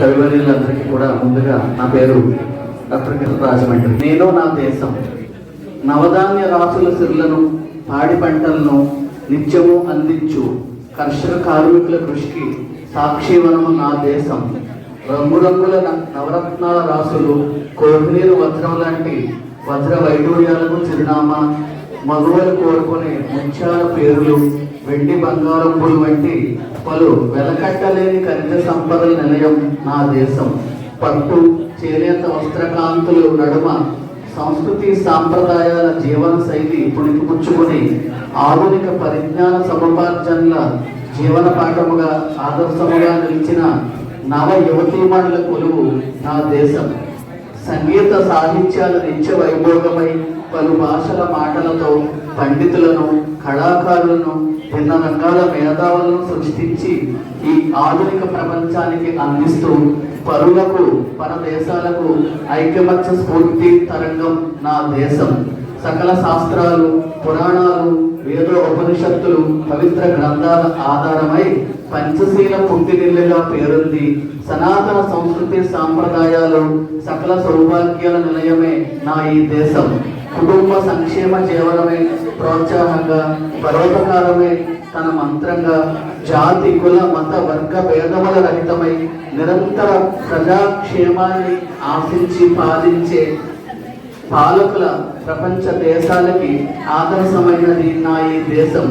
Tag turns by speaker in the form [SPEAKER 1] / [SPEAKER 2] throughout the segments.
[SPEAKER 1] కవివర్యులందరికీ కూడా ముందుగా నా పేరు డాక్టర్ కిరణ్ రాజమండ్రి. నేను నా దేశం. నవధాన్య రాసుల సిరులను పాడి పంటలను నిత్యము అందించు కర్షక కార్మికుల కృషికి సాక్షివనము నా దేశం. రంగురంగుల రంగుల నవరత్నాల రాసులు కోహినీరు వజ్రం లాంటి వజ్ర వైడూర్యాలకు చిరునామా మగవారు కోరుకునే ముత్యాల పేరులు వెండి బంగారపులు వంటి పలు వెలకట్టలేని ఖనిజ సంపదల నిలయం నా దేశం. పట్టు చేనేత వస్త్రకాంతులు నడుమ సంస్కృతి సాంప్రదాయాల జీవన శైలి పుణికిపుచ్చుకుని ఆధునిక పరిజ్ఞాన సముపార్జనల జీవన పాఠముగా ఆదర్శముగా నిలిచిన నవ యువతీమణుల కొలువు నా దేశం. సంగీత సాహిత్యాలు నిత్య వైభోగమై పలు భాషల మాటలతో పండితులను కళాకారులను భిన్న రకాల మేధావులను సృష్టించి ఈ ఆధునిక ప్రపంచానికి అందిస్తూ పరులకు పరదేశాలకు ఐక్యమత్య స్ఫూర్తి తరంగం నా దేశం. సకల శాస్త్రాలు పురాణాలు వేద ఉపనిషత్తులు పవిత్ర గ్రంథాల ఆధారమై పంచశీల పుట్టినిల్లుగా పేరుంది. సనాతన సంస్కృతి సాంప్రదాయాలు సకల సౌభాగ్యాల నిలయమే నా ఈ దేశం. కుటుంబ సంక్షేమ జీవనమే ప్రోత్సాహంగా పరోపకారమే తన మంత్రంగా. జాతి కుల మత వర్గ భేదముల రహితమై నిరంతర ప్రజాక్షేమాన్ని ఆశించి పాలించే పాలకుల ప్రపంచ దేశాలకి ఆదర్శమైనది నా ఈ దేశం.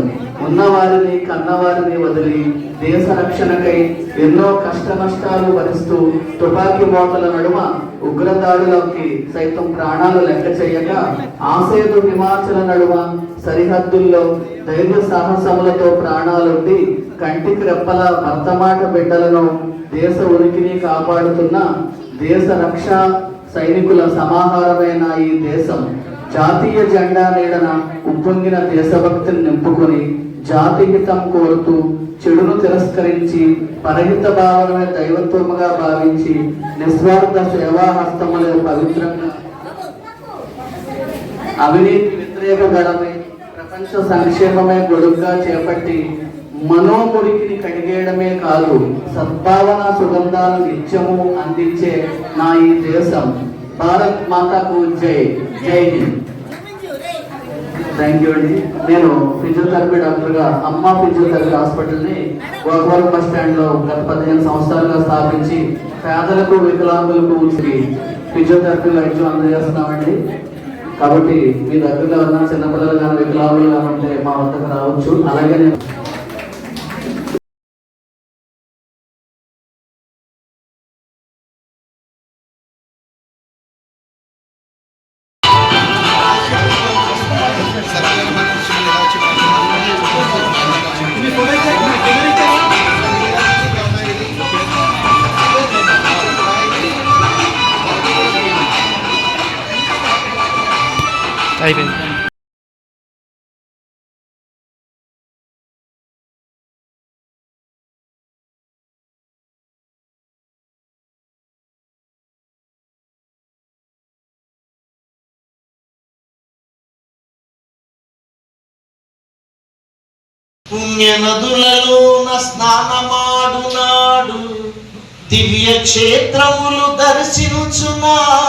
[SPEAKER 1] ఉన్నవారిని కన్నవారిని వదిలి దేశ రక్షణకై ఎన్నో కష్ట నష్టాలు భరిస్తూ తుపాకీ మోతల నడుమ ఉగ్రదాడులకి సైతం ప్రాణాలు లెక్క చేయక ఆసేతు హిమాచల నడుమ సరిహద్దుల్లో ధైర్య సాహసములతో ప్రాణాలుండి కంటికి రెప్పల భర్తమాట బిడ్డలను దేశ ఉనికిని కాపాడుతున్న దేశ రక్ష సైనికుల సమాహారమైన ఈ దేశం జాతీయ జెండా నీడన ఉప్పొంగిన దేశభక్తిని నింపుకొని జాతి హితం కోరుతూ చెడును తిరస్కరించి పరహిత భావనమే దైవత్వముగా భావించి నిస్వార్థ సేవా హస్తములే పవిత్రంగా అవినీతి వ్యతిరేక గడమే ప్రపంచ సంక్షేమమే గొడుగ్గా చేపట్టి మనోమురికిని కడిగేయడమే కాదు సద్భావన సుగంధాలు నిత్యము అందించే నా ఈ దేశం. భారత్ మాతకు జై. జై హింద్. థ్యాంక్ యూ అండి. నేను ఫిజియోథెరపీ డాక్టర్గా అమ్మ ఫిజియోథెరపీ హాస్పిటల్ని గోకవరం బస్ స్టాండ్లో గత పదిహేను సంవత్సరాలుగా స్థాపించి పేదలకు వికలాంగులకు ఉచిత ఫిజియోథెరపీ వైద్యం అందజేస్తున్నామండి. కాబట్టి మీ దగ్గరలో ఉన్న చిన్నపిల్లలు కానీ వికలాంగులు కానీ ఉంటే మా వద్దకు రావచ్చు. అలాగే నేను
[SPEAKER 2] అయిపోయింది.
[SPEAKER 3] పుణ్య నదులలోన స్నానమాడునాడు దివ్య క్షేత్రములు దర్శించునాడు.